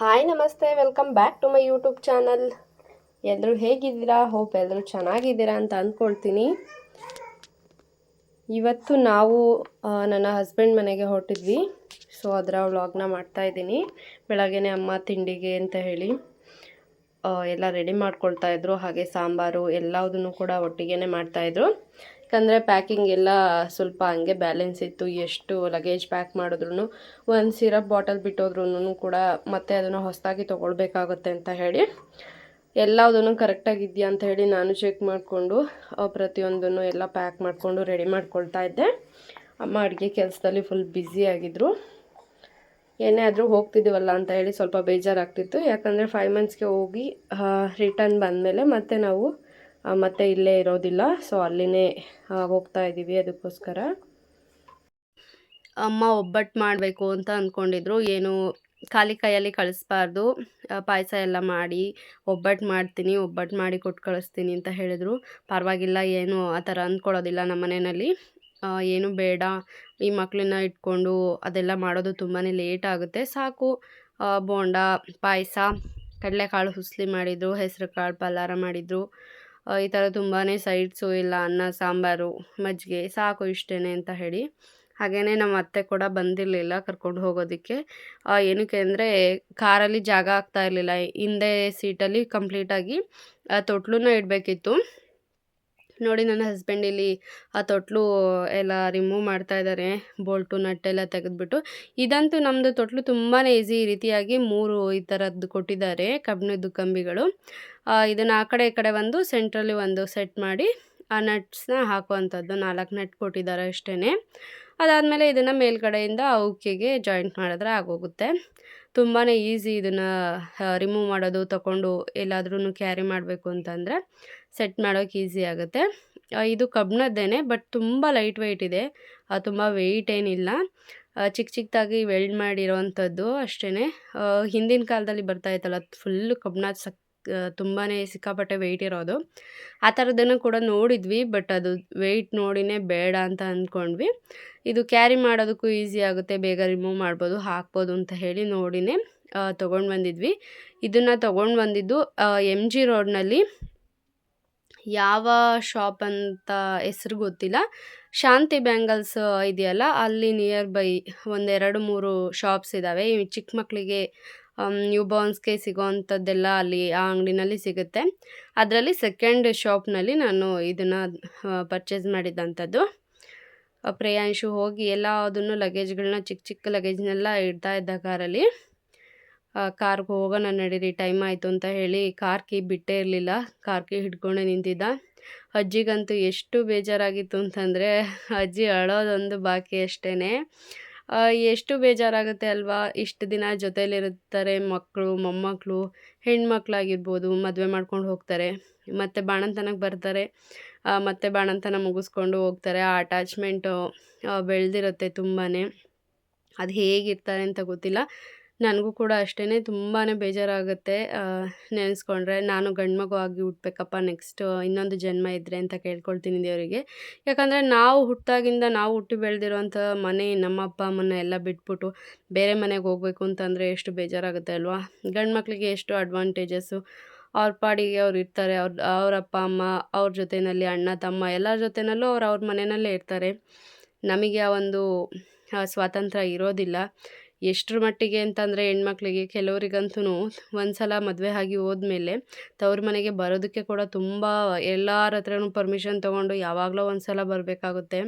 Hi ನಮಸ್ತೆ welcome back to my YouTube channel ಎಲ್ಲರೂ ಹೇಗಿದ್ದೀರಾ? ಹೋಪ್ ಎಲ್ಲರೂ ಚೆನ್ನಾಗಿದ್ದೀರಾ ಅಂತ ಅಂದ್ಕೊಳ್ತೀನಿ. ಇವತ್ತು ನಾವು ನನ್ನ ಹಸ್ಬೆಂಡ್ ಮನೆಗೆ ಹೊರಟಿದ್ವಿ. ಸೊ ಅದರ ವ್ಲಾಗ್ನ ಮಾಡ್ತಾ ಬೆಳಗ್ಗೆ ಅಮ್ಮ ತಿಂಡಿಗೆ ಅಂತ ಹೇಳಿ ಎಲ್ಲ ರೆಡಿ ಮಾಡ್ಕೊಳ್ತಾಯಿದ್ರು ಹಾಗೆ ಸಾಂಬಾರು ಎಲ್ಲದನ್ನು ಕೂಡ ಒಟ್ಟಿಗೆ ಮಾಡ್ತಾಯಿದ್ರು ಯಾಕಂದರೆ ಪ್ಯಾಕಿಂಗ್ ಎಲ್ಲ ಸ್ವಲ್ಪ ಹಂಗೆ ಬ್ಯಾಲೆನ್ಸ್ ಇತ್ತು. ಎಷ್ಟು ಲಗೇಜ್ ಪ್ಯಾಕ್ ಮಾಡಿದ್ರು ಒಂದು ಸಿರಪ್ ಬಾಟಲ್ ಬಿಟ್ಟೋದ್ರೂ ಕೂಡ ಮತ್ತೆ ಅದನ್ನು ಹೊಸದಾಗಿ ತೊಗೊಳ್ಬೇಕಾಗುತ್ತೆ ಅಂತ ಹೇಳಿ ಎಲ್ಲದನ್ನು ಕರೆಕ್ಟಾಗಿದೆಯಾ ಅಂತ ಹೇಳಿ ನಾನು ಚೆಕ್ ಮಾಡಿಕೊಂಡು ಪ್ರತಿಯೊಂದನ್ನು ಎಲ್ಲ ಪ್ಯಾಕ್ ಮಾಡಿಕೊಂಡು ರೆಡಿ ಮಾಡ್ಕೊಳ್ತಾ ಇದ್ದೆ. ಅಮ್ಮ ಅಡುಗೆ ಕೆಲಸದಲ್ಲಿ ಫುಲ್ ಬ್ಯುಸಿಯಾಗಿದ್ದರು ಏನೇ ಆದರೂ ಹೋಗ್ತಿದ್ದೀವಲ್ಲ ಅಂತ ಹೇಳಿ ಸ್ವಲ್ಪ ಬೇಜಾರಾಗ್ತಿತ್ತು. ಯಾಕಂದರೆ ಫೈವ್ ಮಂತ್ಸ್ಗೆ ಹೋಗಿ ರಿಟರ್ನ್ ಬಂದಮೇಲೆ ಮತ್ತೆ ನಾವು ಮತ್ತೆ ಇಲ್ಲೇ ಇರೋದಿಲ್ಲ. ಸೊ ಅಲ್ಲಿನೇ ಹೋಗ್ತಾ ಇದ್ದೀವಿ ಅದಕ್ಕೋಸ್ಕರ. ಅಮ್ಮ ಒಬ್ಬಟ್ಟು ಮಾಡಬೇಕು ಅಂತ ಅಂದ್ಕೊಂಡಿದ್ರು ಏನು, ಖಾಲಿ ಕೈಯಲ್ಲಿ ಕಳಿಸ್ಬಾರ್ದು. ಪಾಯಸ ಎಲ್ಲ ಮಾಡಿ ಒಬ್ಬಟ್ಟು ಮಾಡ್ತೀನಿ ಒಬ್ಬಟ್ಟು ಮಾಡಿ ಕೊಟ್ಟು ಕಳಿಸ್ತೀನಿ ಅಂತ ಹೇಳಿದರು. ಪರವಾಗಿಲ್ಲ, ಏನು ಆ ಥರ ಅಂದ್ಕೊಳ್ಳೋದಿಲ್ಲ ನಮ್ಮ ಮನೆಯಲ್ಲಿ. ಏನು ಬೇಡ. ಈ ಮಕ್ಕಳನ್ನ ಇಟ್ಕೊಂಡು ಅದೆಲ್ಲ ಮಾಡೋದು ತುಂಬಾ ಲೇಟ್ ಆಗುತ್ತೆ. ಸಾಕು. ಬೋಂಡ, ಪಾಯಸ, ಕಡಲೆಕಾಳು ಹುಸ್ಲಿ ಮಾಡಿದರು ಹೆಸರು ಕಾಳು ಪಲಾರ ಮಾಡಿದರು. ಈ ಥರ ತುಂಬಾ ಸೈಡ್ಸು ಇಲ್ಲ ಅನ್ನ, ಸಾಂಬಾರು, ಮಜ್ಜಿಗೆ ಸಾಕು ಇಷ್ಟೇ ಅಂತ ಹೇಳಿ. ಹಾಗೆಯೇ ನಮ್ಮ ಅತ್ತೆ ಕೂಡ ಬಂದಿರಲಿಲ್ಲ ಕರ್ಕೊಂಡು ಹೋಗೋದಕ್ಕೆ. ಏನಕ್ಕೆ ಅಂದರೆ ಕಾರಲ್ಲಿ ಜಾಗ ಆಗ್ತಾ ಇರಲಿಲ್ಲ. ಹಿಂದೆ ಸೀಟಲ್ಲಿ ಕಂಪ್ಲೀಟಾಗಿ ತೊಟ್ಲನ್ನ ಇಡಬೇಕಿತ್ತು. ನೋಡಿ ನನ್ನ ಹಸ್ಬೆಂಡ್ ಇಲ್ಲಿ ಆ ತೊಟ್ಲು ಎಲ್ಲ ರಿಮೂವ್ ಮಾಡ್ತಾ ಇದ್ದಾರೆ, ಬೋಲ್ಟು, ನಟ್ಟೆಲ್ಲ ತೆಗೆದ್ಬಿಟ್ಟು. ಇದಂತೂ ನಮ್ಮದು ತೊಟ್ಲು ತುಂಬಾ ಈಸಿ ರೀತಿಯಾಗಿ ಮೂರು ಈ ಥರದ್ದು ಕೊಟ್ಟಿದ್ದಾರೆ ಕಬ್ಬಿಣದ್ದು ಕಂಬಿಗಳು. ಇದನ್ನು ಆ ಕಡೆ ಈ ಕಡೆ ಒಂದು ಸೆಂಟ್ರಲ್ಲಿ ಒಂದು ಸೆಟ್ ಮಾಡಿ ಆ ನಟ್ಸ್ನ ಹಾಕುವಂಥದ್ದು ನಾಲ್ಕು ನಟ್ ಕೊಟ್ಟಿದ್ದಾರೆ ಅಷ್ಟೇ ಅದಾದಮೇಲೆ ಇದನ್ನು ಮೇಲ್ಗಡೆಯಿಂದ ಅವುಕೆಗೆ ಜಾಯಿಂಟ್ ಮಾಡಿದ್ರೆ ಆಗೋಗುತ್ತೆ. ತುಂಬಾ ಈಸಿ ಇದನ್ನು ರಿಮೂವ್ ಮಾಡೋದು ತಗೊಂಡು ಎಲ್ಲಾದ್ರೂ ಕ್ಯಾರಿ ಮಾಡಬೇಕು ಅಂತಂದರೆ ಸೆಟ್ ಮಾಡೋಕ್ಕೆ ಈಸಿ ಆಗುತ್ತೆ. ಇದು ಕಬ್ಬಿಣದ್ದೇನೆ ಬಟ್ ತುಂಬ ಲೈಟ್ ವೆಯ್ಟ್ ಇದೆ. ತುಂಬ ವೆಯ್ಟ್ ಏನಿಲ್ಲ. ಚಿಕ್ಕ ಚಿಕ್ಕದಾಗಿ ವೆಲ್ಡ್ ಮಾಡಿರೋವಂಥದ್ದು ಅಷ್ಟೇ ಹಿಂದಿನ ಕಾಲದಲ್ಲಿ ಬರ್ತಾ ಇತ್ತಲ್ಲ ಫುಲ್ಲು ಕಬ್ಬಿಣ ಸಕ್ ತುಂಬಾ ಸಿಕ್ಕಾಪಟ್ಟೆ ವೆಯ್ಟ್ ಇರೋದು. ಆ ಥರದ್ದನ್ನು ಕೂಡ ನೋಡಿದ್ವಿ ಬಟ್ ಅದು ವೆಯ್ಟ್ ನೋಡಿನೇ ಬೇಡ ಅಂತ ಅಂದ್ಕೊಂಡ್ವಿ ಇದು ಕ್ಯಾರಿ ಮಾಡೋದಕ್ಕೂ ಈಸಿ ಆಗುತ್ತೆ, ಬೇಗ ರಿಮೂವ್ ಮಾಡ್ಬೋದು, ಹಾಕ್ಬೋದು ಅಂತ ಹೇಳಿ ನೋಡಿನೇ ತೊಗೊಂಡು ಬಂದಿದ್ವಿ. ಇದನ್ನು ತೊಗೊಂಡು ಬಂದಿದ್ದು ಎಂ ಜಿ ರೋಡ್ನಲ್ಲಿ ಯಾವ ಶಾಪ್ ಅಂತ ಹೆಸ್ರು ಗೊತ್ತಿಲ್ಲ. ಶಾಂತಿ ಬ್ಯಾಂಗಲ್ಸ್ ಇದೆಯಲ್ಲ, ಅಲ್ಲಿ ನಿಯರ್ ಬೈ ಒಂದೆರಡು ಮೂರು ಶಾಪ್ಸ್ ಇದ್ದಾವೆ ಚಿಕ್ಕ ಮಕ್ಕಳಿಗೆ ನ್ಯೂ ಬಾರ್ನ್ಸ್ಗೆ ಸಿಗೋವಂಥದ್ದೆಲ್ಲ ಅಲ್ಲಿ ಆ ಅಂಗಡಿನಲ್ಲಿ ಸಿಗುತ್ತೆ. ಅದರಲ್ಲಿ ಸೆಕೆಂಡ್ ಶಾಪ್ನಲ್ಲಿ ನಾನು ಇದನ್ನು ಪರ್ಚೇಸ್ ಮಾಡಿದ್ದಂಥದ್ದು ಪ್ರಯಾಂಶು ಹೋಗಿ ಎಲ್ಲ ಅದನ್ನು ಲಗೇಜ್ಗಳನ್ನ ಚಿಕ್ಕ ಚಿಕ್ಕ ಲಗೇಜ್ನೆಲ್ಲ ಇಡ್ತಾ ಇದ್ದ ಕಾರಲ್ಲಿ. ಕಾರ್ಗೆ ಹೋಗೋಣ ನಡೀರಿ ಟೈಮ್ ಆಯಿತು ಅಂತ ಹೇಳಿ ಕಾರ್ ಕೀ ಬಿಟ್ಟೇ ಇರಲಿಲ್ಲ. ಕಾರ್ ಕೀ ಹಿಡ್ಕೊಂಡೇ ನಿಂತಿದ್ದ. ಅಜ್ಜಿಗಂತೂ ಎಷ್ಟು ಬೇಜಾರಾಗಿತ್ತು ಅಂತಂದರೆ ಅಜ್ಜಿ ಅಳೋದೊಂದು ಬಾಕಿ ಅಷ್ಟೇ ಎಷ್ಟು ಬೇಜಾರಾಗುತ್ತೆ ಅಲ್ವಾ? ಇಷ್ಟು ದಿನ ಜೊತೆಯಲ್ಲಿರುತ್ತಾರೆ ಮಕ್ಕಳು ಮೊಮ್ಮಕ್ಕಳು ಹೆಣ್ಮಕ್ಳಾಗಿರ್ಬೋದು, ಮದುವೆ ಮಾಡ್ಕೊಂಡು ಹೋಗ್ತಾರೆ. ಮತ್ತು ಬಾಣಂತನಕ್ಕೆ ಬರ್ತಾರೆ. ಮತ್ತು ಬಾಣಂತನ ಮುಗಿಸ್ಕೊಂಡು ಹೋಗ್ತಾರೆ. ಆ ಅಟ್ಯಾಚ್ಮೆಂಟು ಬೆಳೆದಿರುತ್ತೆ ತುಂಬಾ ಅದು ಹೇಗಿರ್ತಾರೆ ಅಂತ ಗೊತ್ತಿಲ್ಲ. ನನಗೂ ಕೂಡ ಅಷ್ಟೇ ತುಂಬಾ ಬೇಜಾರಾಗುತ್ತೆ ನೆನೆಸ್ಕೊಂಡ್ರೆ. ನಾನು ಗಂಡು ಮಗು ಆಗಿ ಹುಟ್ಟಬೇಕಪ್ಪ ನೆಕ್ಸ್ಟ್ ಇನ್ನೊಂದು ಜನ್ಮ ಇದ್ದರೆ ಅಂತ ಕೇಳ್ಕೊಳ್ತೀನಿ ದೇವರಿಗೆ. ಯಾಕಂದರೆ ನಾವು ಹುಟ್ಟಾಗಿಂದ ನಾವು ಹುಟ್ಟಿ ಬೆಳೆದಿರುವಂಥ ಮನೆ, ನಮ್ಮ ಅಪ್ಪ ಅಮ್ಮನ ಎಲ್ಲ ಬಿಟ್ಬಿಟ್ಟು ಬೇರೆ ಮನೆಗೆ ಹೋಗಬೇಕು ಅಂತಂದರೆ ಎಷ್ಟು ಬೇಜಾರಾಗುತ್ತೆ ಅಲ್ವಾ? ಗಂಡು ಮಕ್ಕಳಿಗೆ ಎಷ್ಟು ಅಡ್ವಾಂಟೇಜಸ್ಸು ಅವ್ರ ಪಾಡಿಗೆ ಅವ್ರು ಇರ್ತಾರೆ, ಅವ್ರ ಅವ್ರ ಅಪ್ಪ, ಅಮ್ಮ, ಅವ್ರ ಜೊತೆಯಲ್ಲಿ ಅಣ್ಣ, ತಮ್ಮ ಎಲ್ಲರ ಜೊತೆಯಲ್ಲೂ ಅವ್ರು ಅವ್ರ ಮನೆಯಲ್ಲೇ ಇರ್ತಾರೆ. ನಮಗೆ ಆ ಒಂದು ಸ್ವಾತಂತ್ರ್ಯ ಇರೋದಿಲ್ಲ. ಎಷ್ಟರ ಮಟ್ಟಿಗೆ ಅಂತಂದರೆ ಹೆಣ್ಮಕ್ಳಿಗೆ ಕೆಲವರಿಗಂತೂ ಒಂದು ಸಲ ಮದುವೆ ಆಗಿ ಹೋದ್ಮೇಲೆ ತವ್ರ ಮನೆಗೆ ಬರೋದಕ್ಕೆ ಕೂಡ ತುಂಬ ಎಲ್ಲರ ಹತ್ರನೂ ಪರ್ಮಿಷನ್ ತೊಗೊಂಡು ಯಾವಾಗಲೋ ಒಂದು ಸಲ ಬರಬೇಕಾಗುತ್ತೆ.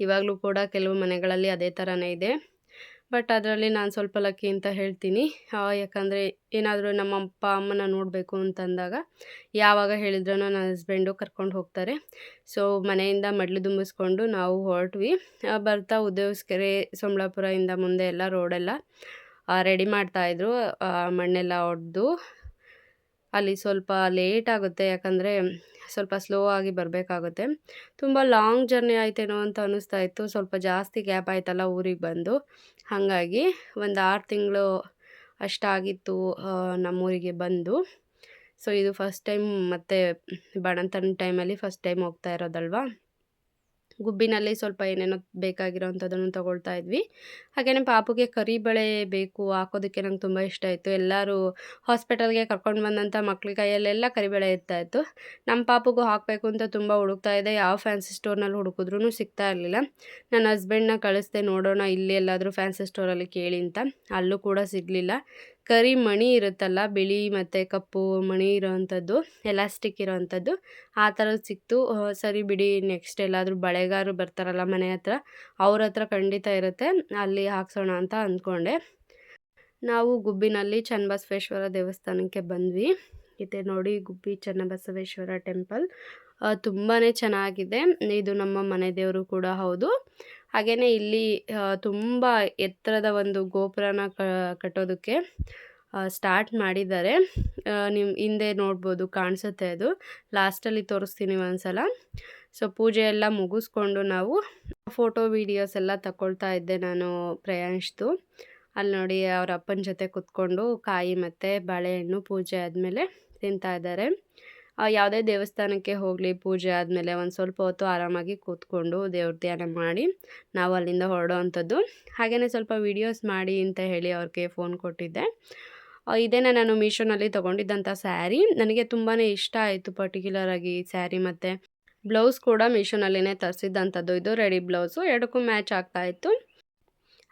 ಇವಾಗಲೂ ಕೂಡ ಕೆಲವು ಮನೆಗಳಲ್ಲಿ ಅದೇ ಥರನೇ ಇದೆ. ಬಟ್ ಅದರಲ್ಲಿ ನಾನು ಸ್ವಲ್ಪ ಲಕ್ಕಿ ಅಂತ ಹೇಳ್ತೀನಿ. ಯಾಕಂದರೆ ಏನಾದರೂ ನಮ್ಮ ಅಪ್ಪ, ಅಮ್ಮನ ನೋಡಬೇಕು ಅಂತಂದಾಗ ಯಾವಾಗ ಹೇಳಿದ್ರೂ ನನ್ನ ಹಸ್ಬೆಂಡು ಕರ್ಕೊಂಡು ಹೋಗ್ತಾರೆ. ಸೊ ಮನೆಯಿಂದ ಮಡ್ಲು ದುಂಬಿಸ್ಕೊಂಡು ನಾವು ಹೊರಟ್ವಿ. ಬರ್ತಾ ಉದ್ಯೋಗಸ್ಕೆರೆ ಸೊಂಬಳಾಪುರದಿಂದ ಮುಂದೆ ಎಲ್ಲ ರೋಡೆಲ್ಲ ರೆಡಿ ಮಾಡ್ತಾಯಿದ್ರು ಮಣ್ಣೆಲ್ಲ ಹೊಡೆದು ಅಲ್ಲಿ ಸ್ವಲ್ಪ ಲೇಟ್ ಆಗುತ್ತೆ. ಯಾಕಂದರೆ ಸ್ವಲ್ಪ ಸ್ಲೋ ಆಗಿ ಬರಬೇಕಾಗುತ್ತೆ. ತುಂಬ ಲಾಂಗ್ ಜರ್ನಿ ಆಯ್ತೇನೋ ಅಂತ ಅನ್ನಿಸ್ತಾ ಇತ್ತು. ಸ್ವಲ್ಪ ಜಾಸ್ತಿ ಗ್ಯಾಪ್ ಆಯ್ತಲ್ಲ ಊರಿಗೆ ಬಂದು. ಹಾಗಾಗಿ ಒಂದು ಆರು ತಿಂಗಳು ಅಷ್ಟಾಗಿತ್ತು ನಮ್ಮೂರಿಗೆ ಬಂದು. ಸೊ ಇದು ಫಸ್ಟ್ ಟೈಮ್ ಮತ್ತೆ ಬಣಂತನ ಟೈಮಲ್ಲಿ ಫಸ್ಟ್ ಟೈಮ್ ಹೋಗ್ತಾ ಇರೋದಲ್ವಾ? ಗುಬ್ಬಿನಲ್ಲಿ ಸ್ವಲ್ಪ ಏನೇನೋ ಬೇಕಾಗಿರೋವಂಥದ್ದನ್ನು ತೊಗೊಳ್ತಾ ಇದ್ವಿ. ಹಾಗೆಯೇ ಪಾಪುಗೆ ಕರಿಬೇಳೆ ಬೇಕು, ಹಾಕೋದಕ್ಕೆ ನಂಗೆ ತುಂಬ ಇಷ್ಟ ಆಯಿತು. ಎಲ್ಲರೂ ಹಾಸ್ಪಿಟಲ್ಗೆ ಕರ್ಕೊಂಡು ಬಂದಂಥ ಮಕ್ಳ ಕೈಯಲ್ಲೆಲ್ಲ ಕರಿಬೇಳೆ ಇರ್ತಾಯಿತ್ತು ನಮ್ಮ ಪಾಪುಗೂ ಹಾಕಬೇಕು ಅಂತ ತುಂಬ ಹುಡುಕ್ತಾ ಇದೆ. ಯಾವ ಫ್ಯಾನ್ಸಿ ಸ್ಟೋರ್ನಲ್ಲಿ ಹುಡುಕಿದ್ರೂ ಸಿಗ್ತಾ ಇರಲಿಲ್ಲ. ನನ್ನ ಹಸ್ಬೆಂಡ್ನ ಕಳಿಸ್ದೆ ನೋಡೋಣ, ಇಲ್ಲಿ ಎಲ್ಲಾದರೂ ಫ್ಯಾನ್ಸಿ ಸ್ಟೋರಲ್ಲಿ ಕೇಳಿ ಅಂತ. ಅಲ್ಲೂ ಕೂಡ ಸಿಗಲಿಲ್ಲ. ಕರಿ ಮಣಿ ಇರುತ್ತಲ್ಲ, ಬಿಳಿ ಮತ್ತು ಕಪ್ಪು ಮಣಿ ಇರೋವಂಥದ್ದು ಎಲಾಸ್ಟಿಕ್ ಇರೋವಂಥದ್ದು ಆ ಥರದ್ದು ಸಿಕ್ತು. ಸರಿ ಬಿಡಿ ನೆಕ್ಸ್ಟ್ ಎಲ್ಲಾದರೂ ಬಳೆಗಾರರು ಬರ್ತಾರಲ್ಲ ಮನೆ ಹತ್ರ, ಅವ್ರ ಹತ್ರ ಖಂಡಿತ ಇರುತ್ತೆ. ಅಲ್ಲಿ ಹಾಕ್ಸೋಣ ಅಂತ ಅಂದ್ಕೊಂಡೆ. ನಾವು ಗುಬ್ಬಿನಲ್ಲಿ ಚನ್ನಬಸವೇಶ್ವರ ದೇವಸ್ಥಾನಕ್ಕೆ ಬಂದ್ವಿ. ಇದೆ ನೋಡಿ ಗುಬ್ಬಿ ಚನ್ನಬಸವೇಶ್ವರ ಟೆಂಪಲ್. ತುಂಬಾ ಚೆನ್ನಾಗಿದೆ. ಇದು ನಮ್ಮ ಮನೆ ದೇವರು ಕೂಡ ಹೌದು. ಹಾಗೆಯೇ ಇಲ್ಲಿ ತುಂಬ ಎತ್ತರದ ಒಂದು ಗೋಪುರನ ಕಟ್ಟೋದಕ್ಕೆ ಸ್ಟಾರ್ಟ್ ಮಾಡಿದ್ದಾರೆ. ನಿಮ್ಮ ಹಿಂದೆ ನೋಡ್ಬೋದು, ಕಾಣಿಸುತ್ತೆ ಅದು. ಲಾಸ್ಟಲ್ಲಿ ತೋರಿಸ್ತೀನಿ ಒಂದ್ಸಲ. ಸೊ ಪೂಜೆ ಎಲ್ಲ ಮುಗಿಸ್ಕೊಂಡು ನಾವು ಫೋಟೋ ವೀಡಿಯೋಸ್ ಎಲ್ಲ ತಗೊಳ್ತಾ ಇದ್ದೆ ನಾನು ಪ್ರಯಾಣಿಸ್ತು ಅಲ್ಲಿ ನೋಡಿ ಅವರ ಅಪ್ಪನ ಜೊತೆ ಕುತ್ಕೊಂಡು ಕಾಯಿ ಮತ್ತು ಬಾಳೆಹಣ್ಣು ಪೂಜೆ ಆದಮೇಲೆ ತಿಂತಾ ಇದ್ದಾರೆ. ಯಾವುದೇ ದೇವಸ್ಥಾನಕ್ಕೆ ಹೋಗಲಿ, ಪೂಜೆ ಆದಮೇಲೆ ಒಂದು ಸ್ವಲ್ಪ ಹೊತ್ತು ಆರಾಮಾಗಿ ಕೂತ್ಕೊಂಡು ದೇವ್ರ ಧ್ಯಾನ ಮಾಡಿ ನಾವು ಅಲ್ಲಿಂದ ಹೊರಡೋ ಅಂಥದ್ದು ಹಾಗೆಯೇ ಸ್ವಲ್ಪ ವೀಡಿಯೋಸ್ ಮಾಡಿ ಅಂತ ಹೇಳಿ ಅವ್ರಿಗೆ ಫೋನ್ ಕೊಟ್ಟಿದ್ದೆ. ಇದೇನೆ ನಾನು ಮೀಶೋನಲ್ಲಿ ತೊಗೊಂಡಿದ್ದಂಥ ಸ್ಯಾರಿ. ನನಗೆ ತುಂಬಾ ಇಷ್ಟ ಆಯಿತು ಪರ್ಟಿಕ್ಯುಲರಾಗಿ ಸ್ಯಾರಿ ಮತ್ತು ಬ್ಲೌಸ್ ಕೂಡ ಮೀಶೋನಲ್ಲಿನೇ ತರಿಸಿದ್ದಂಥದ್ದು. ಇದು ರೆಡಿ ಬ್ಲೌಸು, ಎರಡಕ್ಕೂ ಮ್ಯಾಚ್ ಆಗ್ತಾಯಿತ್ತು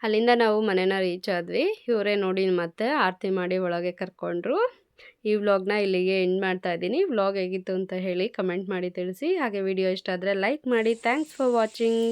ಅಲ್ಲಿಂದ ನಾವು ಮನೆನ ರೀಚ್ ಆದ್ವಿ. ಇವರೇ ನೋಡಿ ಮತ್ತೆ ಆರತಿ ಮಾಡಿ ಒಳಗೆ ಕರ್ಕೊಂಡ್ರು. ಈ ವ್ಲಾಗ್ನ ಇಲ್ಲಿಗೆ ಎಂಡ್ ಮಾಡ್ತಾ ಇದ್ದೀನಿ. ವ್ಲಾಗ್ ಹೇಗಿತ್ತು ಅಂತ ಹೇಳಿ ಕಮೆಂಟ್ ಮಾಡಿ ತಿಳಿಸಿ. ಹಾಗೆ ವಿಡಿಯೋ ಇಷ್ಟ ಆದರೆ ಲೈಕ್ ಮಾಡಿ. Thanks for watching.